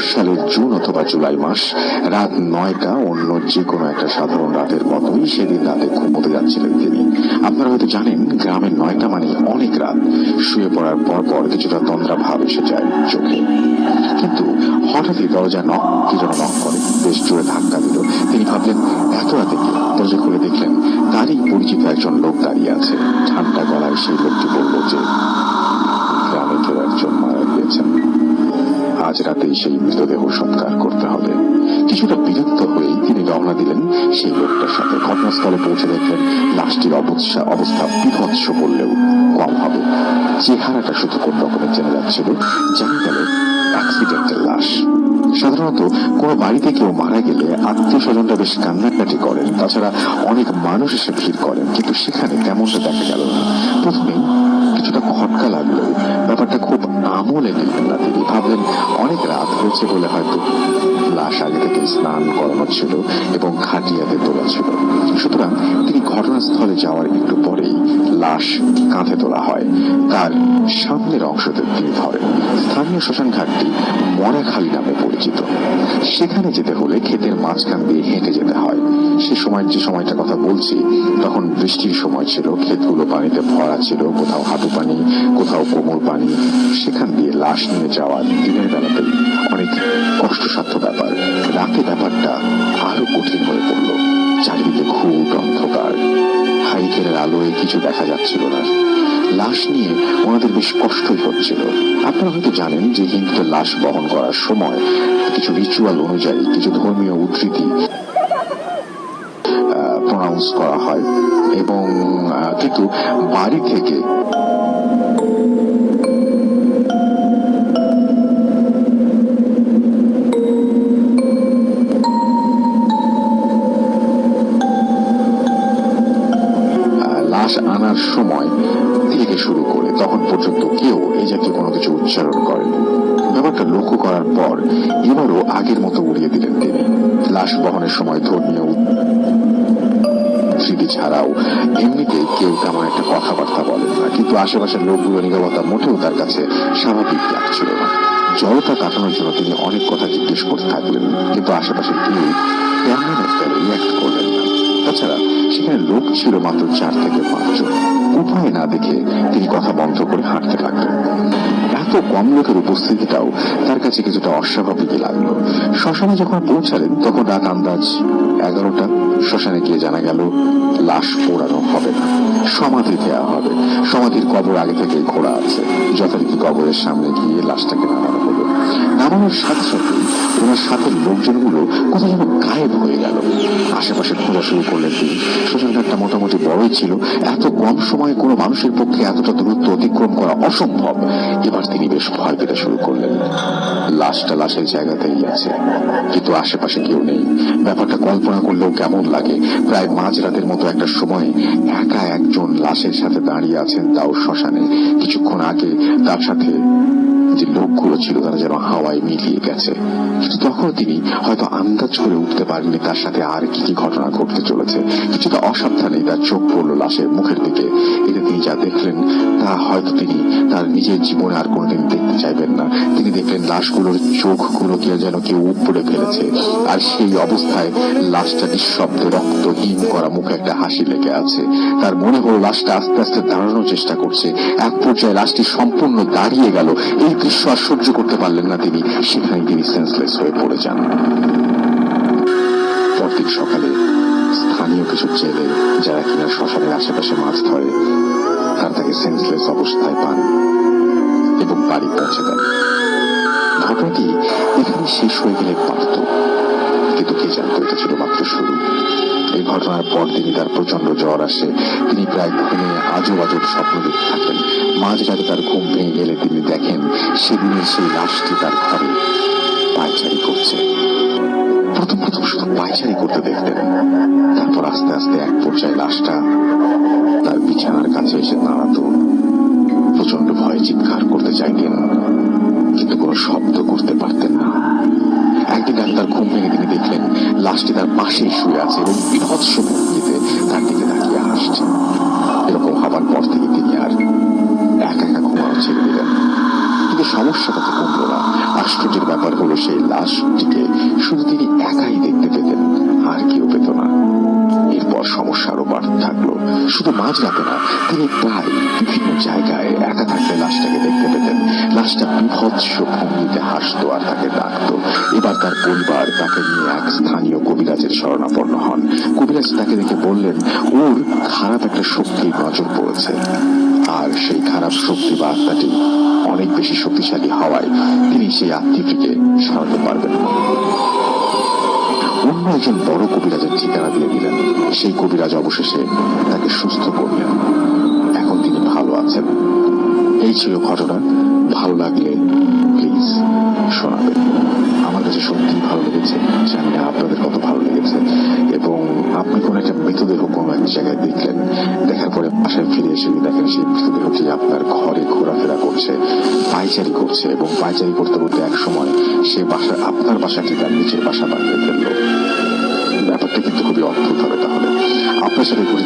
সালের জুন অথবা জুলাই মাস, রাত নয়টা অন্য যে কোনো একটা সাধারণ রাতের মতোই সেদিন রাতে ঘুমোতে যাচ্ছিলেন তিনি। আপনারা হয়তো জানেন, গ্রামের নয়টা মানে অনেক রাত। শুয়ে পড়ার পর পর কিছুটা তন্দ্রা ভাব এসে যায় চোখে। কিন্তু হঠাৎই দরজা নক, কি যেন নক করে, বেশ জোরে ধাক্কা দিল। তিনি ভাবলেন, এত রাতে কি? দরজা খুলে দেখলেন, তারই পরিচিত একজন লোক দাঁড়িয়ে আছে। ঠান্ডা গলায় সেই লোকটি বলল যে, গ্রামে কেউ একজন মারা গিয়েছেন। আজ রাতেই সেই মৃতদেহ সৎকার করতে হবে। কিছুটা বিরক্ত হয়েই তিনি রওনা দিলেন। সেই লোকটার সাথে ঘটনাস্থলে পৌঁছে দেখলেন লাশটির অবস্থা অবস্থা বিভৎস বললেও কম হবে। চেহারাটা শুধু কোন রকমের চেনা যাচ্ছিল, জানা গেল অ্যাক্সিডেন্টের লাশ। সাধারণত কোনো বাড়িতে কেউ মারা গেলে আত্মীয় স্বজনরা বেশ কান্নাকাটি করেন। তাছাড়া অনেক মানুষ এসে ভিড় করেন, কিন্তু সেখানে তেমনটা দেখা গেল না। প্রথমে কিছুটা খটকা লাগল। ব্যাপারটা খুব আমলে নিলেন তিনি ভাবলেন অনেক রাত হয়েছে বলে হয়তো। আগে থেকে স্নান করানো ছিল এবং খাটিয়াতে তোলা ছিল। সুতরাং তিনি ঘটনাস্থলে যাওয়ার একটু পরেই লাশ কাঁধে তোলা হয়। তার সামনের অংশতে তিনি ধরেন। স্থানীয় শ্মশান ঘাটটি মরাখালী নামে পরিচিত। সেখানে যেতে হলে ক্ষেতের মাঝখান দিয়ে হেঁটে যেতে হয়। সে সময় যে সময়টা কথা বলছি, তখন বৃষ্টির সময় ছিল, ক্ষেতগুলো পানিতে ভরা ছিল, কোথাও হাঁটু পানি, কোথাও কোমর পানি। সেখান দিয়ে লাশ নিয়ে যাওয়া দিনের বেলাতেই অনেক কষ্টসাধ্য ব্যাপার। রাতে ব্যাপারটা আরও কঠিন হয়ে পড়ল। চারিদিকে খুব অন্ধকার। হাইকেলের আলোয় কিছু দেখা যাচ্ছিল না। লাশ নিয়ে ওনাদের বেশ কষ্টই হচ্ছিল। আপনারা হয়তো জানেন যে হিন্দুদের লাশ বহন করার সময় কিছু রিচুয়াল অনুযায়ী, কিছু ধর্মীয় উদ্ধৃতি প্রনাউন্স করা হয়। এবং কিন্তু বাড়ি থেকে লাশ আনার সময় থেকে শুরু করে তখন পর্যন্ত কেউ এই জাতীয় কোনো কিছু উচ্চারণ করেন। ব্যাপারটা লক্ষ্য করার পর এবারও আগের মতো উড়িয়ে দিলেন তিনি। লাশ বহনের সময় ধর্মীয় স্মৃতি ছাড়াও এমনিতে কেউ তেমন একটা কথাবার্তা বলেন না, কিন্তু আশেপাশের লোকগুলো নিরবতা মোটেও তার কাছে স্বাভাবিক লাগছিল না। জড়তা কাটানোর জন্য তিনি অনেক কথা জিজ্ঞেস করতে থাকলেন, কিন্তু আশেপাশের কেউ তেমন একটা রিয়াক্ট করলেন না। তাছাড়া সেখানে লোক ছিল মাত্র চার থেকে পাঁচজন। উপায় না দেখে তিনি কথা বন্ধ করে হাঁটতে লাগলেন। এত কম লোকের উপস্থিতিটাও তার কাছে কিছুটা অস্বাভাবিকই লাগল। শ্মশানে যখন পৌঁছালেন, তখন রাত আন্দাজ এগারোটা। শ্মশানে গিয়ে জানা গেল, লাশ পোড়ানো হবে না। সমাধি দেওয়া হবে। সমাধির কবর আগে থেকে খোঁড়া আছে। যথারীতি কবরের সামনে গিয়ে লাশটাকে নামানো নামানোর সাথে সাথে ওনার সাথে লোকজনগুলো কোথায় যেন গায়েব হয়ে গেল। আশেপাশে খোঁজা শুরু করলেন তিনি। শ্মশানঘাটটা মোটামুটি বড়ই ছিল। এত কম সময়ে কোনো মানুষের পক্ষে এতটা দূরত্ব অতিক্রম করা অসম্ভব। এবার তিনি বেশ ভয় পেতে শুরু করলেন। লাশটা লাশের জায়গাতেই আছে। কিন্তু আশেপাশে কেউ নেই। ব্যাপারটা কল্পনা করলেও কেমন লাগে? প্রায় মাঝরাতের মতো একটা সময় একা একজন লাশের সাথে দাঁড়িয়ে আছেন তাও শ্মশানে। কিছুক্ষণ আগে তার সাথে যে লোকগুলো ছিল, তারা যেন হাওয়ায় মিলিয়ে গেছে। শুধু তখন তিনি হয়তো আন্দাজ করে উঠতে পারেননি তার সাথে আর কি কি ঘটনা ঘটতে চলেছে। কিছুটা অসাবধানে তার চোখ পড়ল লাশের মুখের দিকে। এতে তিনি যা দেখলেন, তা হয়তো তিনি তার নিজের জীবনে আর কোনোদিন দেখতে চাইবেন না। তিনি দেখলেন লাশগুলোর চোখগুলোকে যেন কেউ উপড়ে ফেলেছে। আর সেই অবস্থায় লাশটা নিঃশব্দে রক্তহীন করা মুখে একটা হাসি লেগে আছে। তার মনে হলো লাশটা আস্তে আস্তে দাঁড়ানোর চেষ্টা করছে। এক পর্যায়ে লাশটি সম্পূর্ণ দাঁড়িয়ে গেল। এই দৃশ্য আর সহ্য করতে পারলেন না তিনি। সেখানেই তিনি সেন্সলেস হয়ে পড়ে যান। পরদিন সকালে স্থানীয় কিছু জেলে যারা কিনা শ্মশানের আশেপাশে মাছ ধরে, তারা তাকে সেন্সলেস অবস্থায় পান। বাড়ি পৌঁছে দেন ঘটনাটি এখানে শেষ হয়ে গেলে পারত কিন্তু কে জানতো এটা ছিল মাত্র শুরু। এই ঘটনার পর তিনি তার প্রচণ্ড জ্বর আসে। তিনি প্রায় ঘুমে আজব আজব স্বপ্ন দেখতে থাকেন। মাঝরাতে তার ঘুম ভেঙে গেলে তিনি দেখেন সেদিনের সেই লাশটি তার ঘরে পায়চারি করছে। প্রথম প্রথম শুধু পায়চারি করতে দেখতেন। তারপর আস্তে আস্তে এক পর্যায়ে লাশটা তার বিছানার কাছে এসে দাঁড়াতো। প্রচণ্ড ভয়ে চিৎকার করতে চাইতেন, কিন্তু কোনো শব্দ করতে পারতেন না। একদিন রাতে তার ঘুম ভেঙে তিনি দেখলেন, লাশটি তার পাশেই শুয়ে আছে এবং বিভৎস ভঙ্গিতে তার দিকে তাকিয়ে হাসছে। এরকম হবার পর থেকে তিনি আর একা একা ঘুমানো ছেড়ে দিলেন। কিন্তু সমস্যাটা তো কমলো না। আশ্চর্যের ব্যাপার হলো, সেই লাশটিকে শুধু তিনি একাই দেখতে শুধু মাঝরাতে না, তিনি প্রায় বিভিন্ন জায়গায় একা থাকলে লাশটাকে দেখতে পেতেন। লাশটা বিভৎস ভঙ্গিতে হাসতো আর তাকে ডাকতো। এবার তার পরিবার তাকে নিয়ে এক স্থানীয় কবিরাজের শরণাপন্ন হন। কবিরাজ তাকে দেখে বললেন, ওর খারাপ একটা শক্তির নজর পড়েছে। আর সেই খারাপ শক্তি বা আত্মাটি অনেক বেশি শক্তিশালী হওয়ায় তিনি সেই আত্মীয়টিকে সরাতে পারবেন না। অন্য একজন বড় কবিরাজের ঠিকানা দিয়ে দিলেন। সেই কবিরাজ অবশেষে তাকে সুস্থ করলেন। এখন তিনি ভালো আছেন। এই ছিল ঘটনা। ভালো লাগলে প্লিজ শোনাবেন। আমার কাছে সত্যি ভালো লেগেছে। জানি না আপনাদের কত ভালো লেগেছে। এবং আপনি কোন একটা মৃতদেহ কোনো এক জায়গায় দেখলেন, দেখার পরে বাসায় ফিরে এসে দেখেন সেই মৃতদেহটি আপনার ঘরে ঘোরাফেরা করছে পাইচারি করছে এবং পাইচারি করতে করতে এক সময় সে বাসা আপনার বাসাটি তার নিচের বাসা বানিয়ে তাহলে আপনার